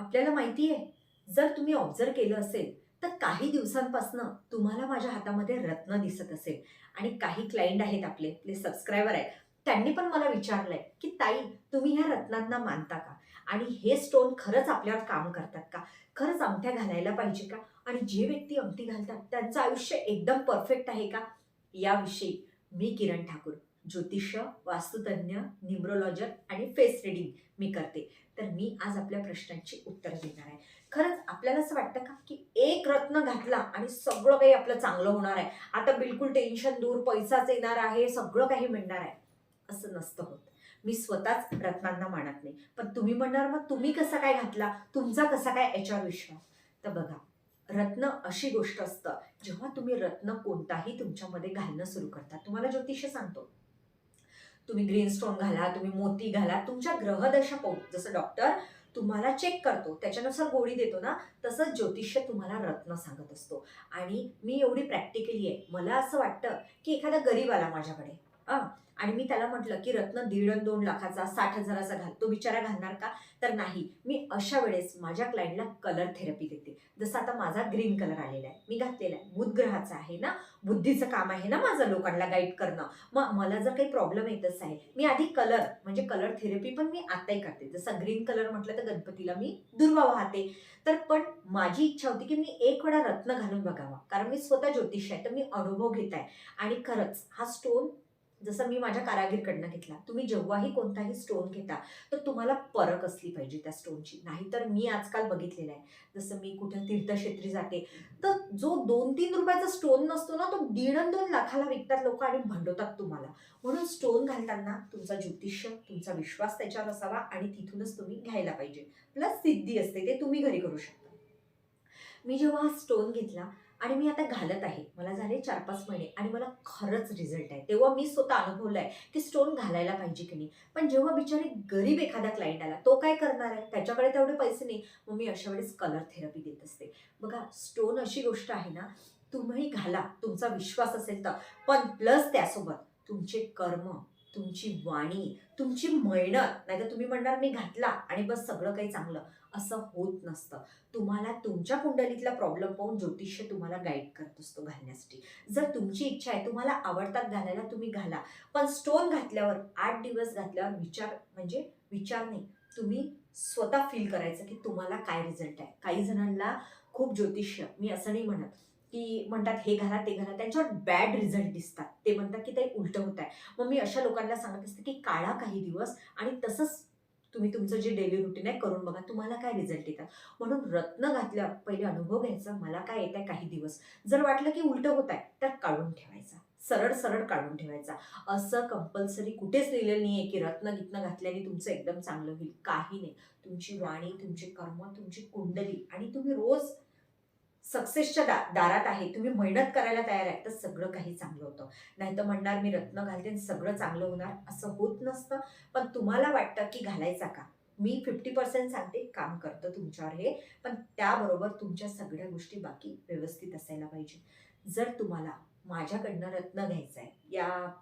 आपल्याला माहिती आहे जर तुम्ही ऑब्झर्व केलं असेल तर काही दिवसांपासून तुम्हाला माझ्या हातामध्ये रत्न दिसत असेल. आणि काही क्लायंट आहेत आपले आपले सबस्क्रायबर आहेत त्यांनी पण मला विचारलंय की ताई तुम्ही ह्या रत्नांना मानता का? आणि हे स्टोन खरंच आपल्यावर काम करतात का? खरंच अंगठ्या घालायला पाहिजे का? आणि जे व्यक्ती अंगठी घालतात त्यांचं आयुष्य एकदम परफेक्ट आहे का? याविषयी मी किरण ठाकूर ज्योतिष वास्तुतज्ञ न्युमरोलॉजर आणि फेस रिडिंग मी करते. तर मी आज आपल्या प्रश्नांची उत्तर देणार आहे. खरंच आपल्याला असं वाटतं का की एक रत्न घातला आणि सगळं काही आपलं चांगलं होणार आहे? आता बिलकुल टेन्शन दूर पैसाच येणार आहे सगळं काही मिळणार आहे. असं नसतं होत. मी स्वतःच रत्नांना मानत नाही. पण तुम्ही म्हणणार मग तुम्ही कसा काय घातला? तुमचा कसा काय याच्यावर विश्वास? तर बघा रत्न अशी गोष्ट असतं जेव्हा तुम्ही रत्न कोणताही तुमच्यामध्ये घालणं सुरू करता. तुम्हाला ज्योतिष सांगतो तुम्ही ग्रीन स्टोन घाला तुम्ही मोती घाला तुमच्या ग्रहदशा पाहू जसं डॉक्टर तुम्हाला चेक करतो त्याच्यानुसार गोळी देतो ना तसंच ज्योतिष्य तुम्हाला रत्न सांगत असतो. आणि मी एवढी प्रॅक्टिकली आहे. मला असं वाटतं की एखादा गरीब आला माझ्याकडे. आणि मी त्याला म्हटलं की रत्न दीड दोन लाखाचा साठ हजाराचा घाल. तो बिचारा घालणार का? तर नाही. मी अशा वेळेस माझ्या क्लायंटला कलर थेरपी देते. जसं आता माझा ग्रीन कलर आलेला आहे. मी घातलेला आहे. बुधग्रहाचा आहे ना? बुद्धीचं काम आहे ना माझं लोकांना गाईड करणं? मग मला जर काही प्रॉब्लेम येतच आहे मी आधी कलर म्हणजे कलर थेरपी पण मी आताही करते. जसं ग्रीन कलर म्हटलं तर गणपतीला मी दुर्वा वाहते. तर पण माझी इच्छा होती की मी एक वेळा रत्न घालून बघावा. कारण मी स्वतः ज्योतिष आहे तर मी अनुभव घेत आहे. आणि खरंच हा स्टोन जसं मी माझ्या कारागीरकडनं घेतला तुम्ही जेव्हाही कोणताही स्टोन घेता तर तुम्हाला परक असली पाहिजे त्या स्टोनची नाहीतर मी आजकाल बघितलेलं आहे जसं मी कुठं तीर्थक्षेत्री जाते तर जो दोन तीन रुपयाचा स्टोन नसतो ना तो दीड दोन लाखाला विकतात लोक आणि भांडवतात तुम्हाला. म्हणून स्टोन घालताना तुमचा ज्योतिष्य तुमचा विश्वास त्याच्यावर असावा आणि तिथूनच तुम्ही घ्यायला पाहिजे. प्लस सिद्धी असते ते तुम्ही घरी करू शकता. मी जेव्हा हा स्टोन घेतला आणि मी आता घालत आहे. मला झाले चार पाच महिने आणि मला खरंच रिझल्ट आहे. तेव्हा मी स्वतः अनुभवलं आहे की स्टोन घालायला पाहिजे की नाही. पण जेव्हा बिचारी गरीब एखादा क्लायंट आला तो काय करणार आहे? त्याच्याकडे तेवढे पैसे नाही. मग मी अशा वेळेस कलर थेरपी देत असते. बघा स्टोन अशी गोष्ट आहे ना तुम्ही घाला. तुमचा विश्वास असेल तर. पण प्लस त्यासोबत तुमचे कर्म तुमची वाणी तुमची मेहनत नाहीतर तुम्ही म्हणणार मी घातला आणि बस सगळं काही चांगलं. असं होत नसतं. तुम्हाला तुमच्या कुंडलीतला प्रॉब्लेम पाहून ज्योतिष्य तुम्हाला गाईड करत असतो घालण्यासाठी. जर तुमची इच्छा आहे तुम्हाला आवडतात घालायला तुम्ही घाला. पण स्टोन घातल्यावर आठ दिवस घातल्यावर विचार म्हणजे विचार नाही. तुम्ही स्वतः फील करायचं की तुम्हाला काय रिझल्ट आहे. काही जणांना खूप ज्योतिष्य मी असं नाही म्हणत. की म्हणतात हे घाला ते घाला. त्यांच्यावर बॅड रिझल्ट दिसतात. ते म्हणतात की ते उलटं होत आहे मग मी अशा लोकांना सांगत असते की काळा काही दिवस आणि तसंच तुम्ही तुमचं जे डेली रुटीन आहे करून बघा. तुम्हाला काय रिझल्ट येतात? म्हणून रत्न घातल्या पहिले अनुभव घ्यायचा. मला काय येत आहे काही दिवस? जर वाटलं की उलटं होत आहे तर काढून ठेवायचा. सरळ सरळ काढून ठेवायचा. असं कंपल्सरी कुठेच लिहिलेलं नाही आहे की रत्न गित्न घातल्याने तुमचं एकदम चांगलं होईल. काही नाही. तुमची वाणी तुमचे कर्म तुमची कुंडली आणि तुम्ही रोज सक्सेसच्या दा दारात आहे. तुम्ही मेहनत करायला तयार आहे. तर सगळं काही चांगलं होतं. नाही तर म्हणणार मी रत्न घालते आणि सगळं चांगलं होणार. असं होत नसतं. पण तुम्हाला वाटतं की घालायचा का? मी फिफ्टी पर्सेंट सांगते काम करतं तुमच्यावर हे. पण त्याबरोबर तुमच्या सगळ्या गोष्टी बाकी व्यवस्थित असायला पाहिजे. जर तुम्हाला माझ्याकडनं रत्न घ्यायचं आहे या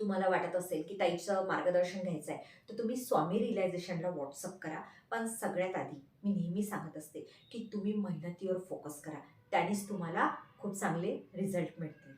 तुम्हाला वाटत असेल की ताईचं मार्गदर्शन घ्यायचं आहे तर तुम्ही स्वामी रिलायझेशनला व्हॉट्सअप करा. पण सगळ्यात आधी मी नेहमी सांगत असते की तुम्ही मेहनतीवर फोकस करा. त्यानेच तुम्हाला खूप चांगले रिझल्ट मिळतील.